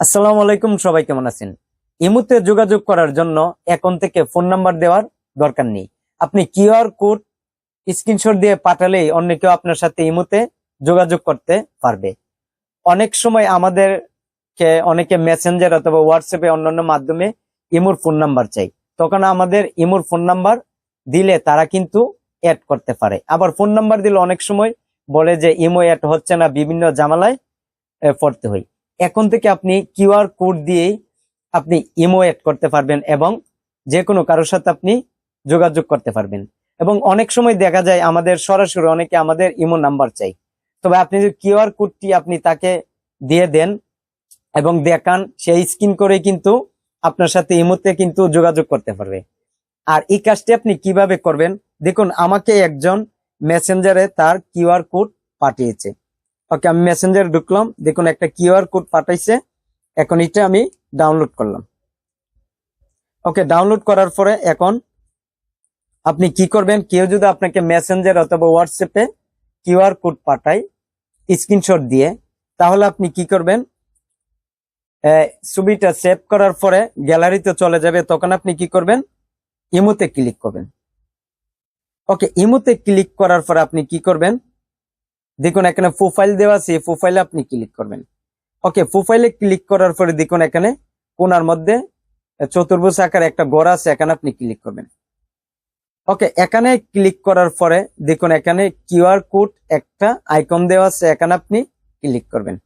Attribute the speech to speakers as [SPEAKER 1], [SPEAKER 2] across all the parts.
[SPEAKER 1] আসসালামু আলাইকুম, সবাই কেমন আছেন? ইমুতে যোগাযোগ করার জন্য এখন থেকে ফোন নাম্বার দেওয়ার দরকার নেই। আপনি কিউআর কোড স্ক্রিনশট দিয়ে পাঠালেই অন্য কেউ আপনার সাথে ইমুতে যোগাযোগ করতে পারবে। অনেক সময় আমাদেরকে, অনেকে মেসেঞ্জার অথবা হোয়াটসঅ্যাপে অন্যান্য মাধ্যমে ইমুর ফোন নাম্বার চাই। তখন আমাদের ইমুর ফোন নাম্বার দিলে তারা কিন্তু অ্যাড করতে পারে। আবার ফোন নাম্বার দিলে অনেক সময় বলে যে, ইমো অ্যাড হচ্ছে না। বিভিন্ন জামালায় পড়তে হয়। এখন থেকে আপনি কিউআর কোড দিয়েই আপনি ইমো অ্যাড করতে পারবেন এবং যে কোনো কারোর সাথে আপনি যোগাযোগ করতে পারবেন। এবং অনেক সময় দেখা যায় আমাদের সরাসরি অনেকে আমাদের ইমো নাম্বার চাই। তবে আপনি যদি কিউআর কোডটি আপনি তাকে দিয়ে দেন এবং দেখান, সেই স্ক্রিন করে কিন্তু আপনার সাথে ইমোতে কিন্তু যোগাযোগ করতে পারবে। আর এই কাজটি আপনি কীভাবে করবেন? দেখুন, আমাকে একজন মেসেঞ্জারে তার কিউআর কোড পাঠিয়েছে। ওকে, আমি মেসেঞ্জারে ঢুকলাম, দেখুন একটা কিউআর কোড পাঠাইছে, এখন এটা আমি ডাউনলোড করলাম। ওকে ডাউনলোড করার পরে এখন আপনি কি করবেন, কেউ যদি আপনাকে মেসেঞ্জার অথবা হোয়াটসঅ্যাপে কিউআর কোড পাঠায় স্ক্রিনশট দিয়ে, তাহলে আপনি কি করবেন ছবিটা সেভ করার পরে গ্যালারিতে চলে যাবে, তখন আপনি কি করবেন ইমোতে ক্লিক করবেন। ওকে ইমোতে ক্লিক করার পরে আপনি কি করবেন দেখুন, এখানে প্রোফাইল দেওয়া আছে প্রোফাইলে আপনি ক্লিক করবেন। ওকে প্রোফাইলে ক্লিক করার পরে দেখুন, এখানে কোনার মধ্যে চতুর্ভুজ আকার একটা গড় আছে, এখানে আপনি ক্লিক করবেন। ওকে এখানে ক্লিক করার পরে দেখুন, এখানে কিউআর কোড একটা আইকন দেওয়া আছে, এখানে আপনি ক্লিক করবেন।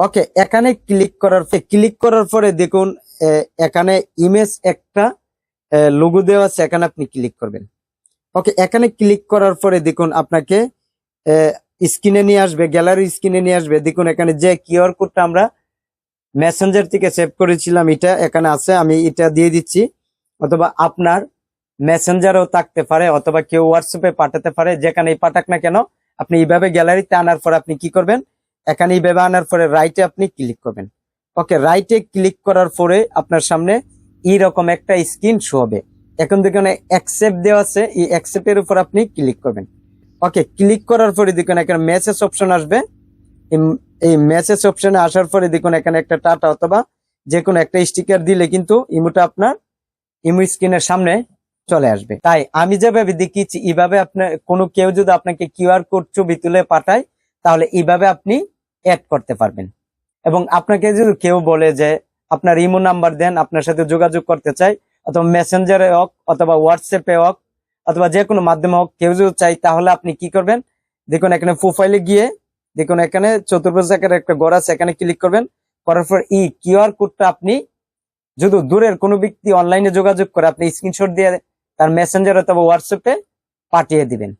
[SPEAKER 1] ওকে এখানে ক্লিক করার পরে ক্লিক করার পরে দেখুন এখানে ইমেজ একটা লোগো দেওয়া আছে, এখানে আপনি ক্লিক করবেন। ওকে এখানে ক্লিক করার পরে দেখুন, আপনাকে স্ক্রিনে নিয়ে আসবে গ্যালারি স্ক্রিনে নিয়ে আসবে। দেখুন, এখানে যে কিউআর কোডটা আমরা মেসেঞ্জার থেকে সেভ করেছিলাম, এটা এখানে আছে, আমি এটা দিয়ে দিচ্ছি। অথবা আপনার মেসেঞ্জারও থাকতে পারে, অথবা কেউ হোয়াটসঅ্যাপে পাঠাতে পারে যেখানেই পাঠাক না কেন, আপনি এইভাবে গ্যালারিতে আনার পর আপনি কি করবেন? এখানে এইভাবে আনার পরে রাইটে আপনি ক্লিক করবেন। ওকে রাইটে ক্লিক করার পরে আপনার সামনে এইরকম একটা স্ক্রিন শো হবে। এখন দেখুন অ্যাকসেপ্ট দেওয়া আছে, এই অ্যাকসেপ্টের উপর আপনি ক্লিক করবেন। ওকে ক্লিক করার পরে দেখুন এখানে মেসেজ অপশন আসবে। এই- মেসেজ অপশনে আসার পরে দেখুন এখানে একটা টাটা অথবা যে কোনো একটা স্টিকার দিলে কিন্তু ইমোটা আপনার ইমো স্ক্রিনের সামনে চলে আসবে। তাই আমি যেভাবে দেখিয়েছি এইভাবে আপনার কোনো কেউ যদি আপনাকে কিউআর কোড ছবি তুলে পাঠায়, তাহলে এইভাবে আপনি অ্যাড করতে পারবেন। এবং আপনাকে যদি কেউ বলে যে, আপনার ইমো নাম্বার দেন, আপনার সাথে যোগাযোগ করতে চাই, অথবা মেসেঞ্জারে হোক, অথবা হোয়াটসঅ্যাপে হোক অথবা যে কোনো মাধ্যমে হোক, কেউ যদি চাই তাহলে আপনি কি করবেন? দেখুন, এখানে প্রোফাইলে গিয়ে, দেখুন, এখানে আকারের একটা গড় আছে, এখানে ক্লিক করবেন। করার পর ই কিউআর কোডটা আপনি যদি দূরের কোনো ব্যক্তি অনলাইনে যোগাযোগ করে, আপনি স্ক্রিনশট দিয়ে তার মেসেঞ্জার অথবা হোয়াটসঅ্যাপে পাঠিয়ে দিবেন।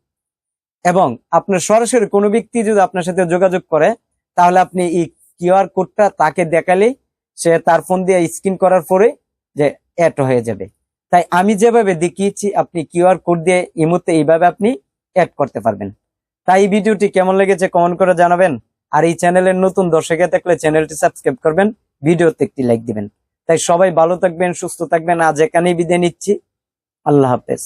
[SPEAKER 1] এবং আপনার সরাসরি কোনো ব্যক্তি যদি আপনার সাথে যোগাযোগ করে, তাহলে আপনি এই কিউআর কোডটা তাকে দেখালেই সে তার ফোন দিয়ে স্ক্রিন করার পরে যে অ্যাড হয়ে যাবে। তাই আমি যেভাবে দেখিয়েছি, আপনি কিউআর কোড দিয়ে ইমোতে এইভাবে আপনি অ্যাড করতে পারবেন। তাই ভিডিওটি কেমন লেগেছে কমেন্ট করে জানাবেন। আর এই চ্যানেলের নতুন দর্শকে থাকলে চ্যানেলটি সাবস্ক্রাইব করবেন, ভিডিওতে একটি লাইক দিবেন। তাই সবাই ভালো থাকবেন, সুস্থ থাকবেন। আজ এখানেই বিদায় নিচ্ছি। আল্লাহ হাফেজ।